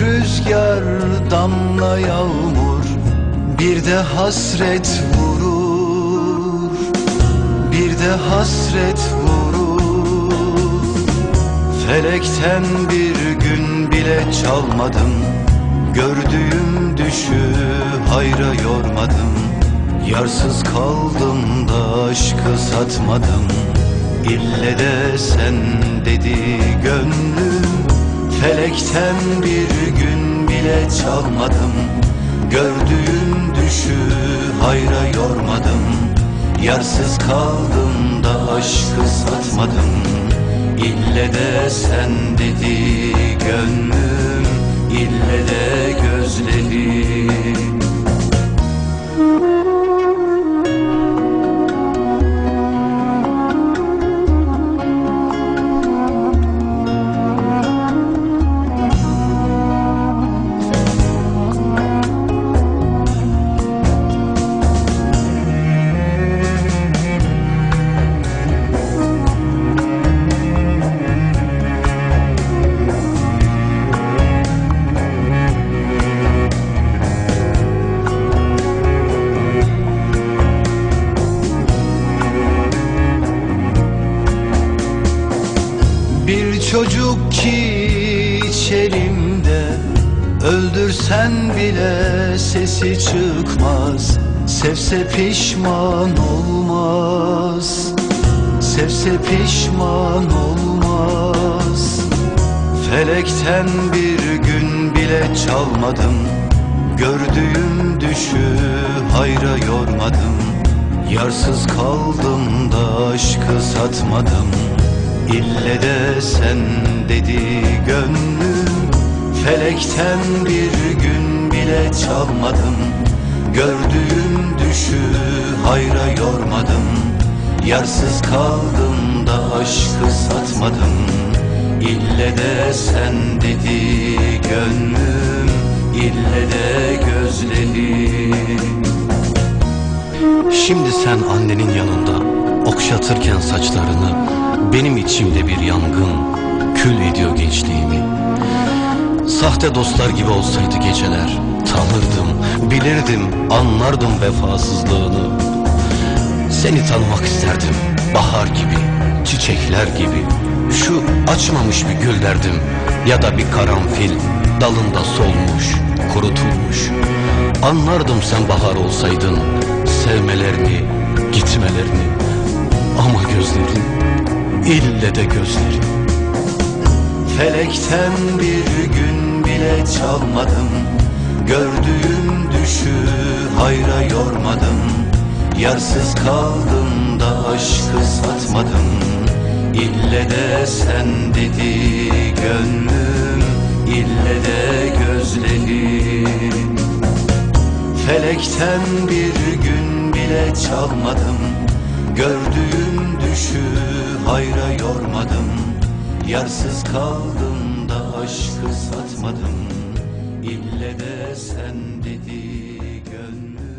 Rüzgar, damla yağmur Bir de hasret vurur. Bir de hasret vurur. Felekten bir gün bile çalmadım. Gördüğüm düşü hayra yormadım. Yarsız kaldım da aşkı satmadım. İlle de sen dedi gönlüm Felekten bir gün bile çalmadım. Gördüğüm düşü hayra yormadım. Yarsız kaldım da aşkı satmadım. İlle de sen dedi gönlüm çocuk ki içerimde. Öldürsen bile sesi çıkmaz. Sevse pişman olmaz. Sevse pişman olmaz. Felekten bir gün bile çalmadım. Gördüğüm düşü hayra yormadım. Yarsız kaldım da aşkı satmadım İlle de sen dedi gönlüm. Felekten bir gün bile çalmadım. Gördüğüm düşü hayra yormadım. Yarsız kaldım da aşkı satmadım. İlle de sen dedi gönlüm. İlle de gözlerim Şimdi sen annenin yanında okşatırken saçlarını benim içimde bir yangın kül ediyor gençliğimi. Sahte dostlar gibi olsaydı geceler tanırdım, bilirdim, anlardım vefasızlığını. Seni tanımak isterdim bahar gibi, çiçekler gibi. Şu açmamış bir gül derdim ya da bir karanfil dalında solmuş, kurutulmuş. Anlardım sen bahar olsaydın sevmelerini, gitmelerini. Ama gözlerin, ille de gözlerin. Felekten bir gün bile çalmadım. Gördüğüm düşü hayra yormadım. Yarsız kaldım da aşkı satmadım. İlle de sen dedi gönlüm İlle de gözlerim Felekten bir gün bile çalmadım Gördüğüm düşü hayra yormadım. Yarsız kaldım da aşkı satmadım. İlle de sen dedi gönlüm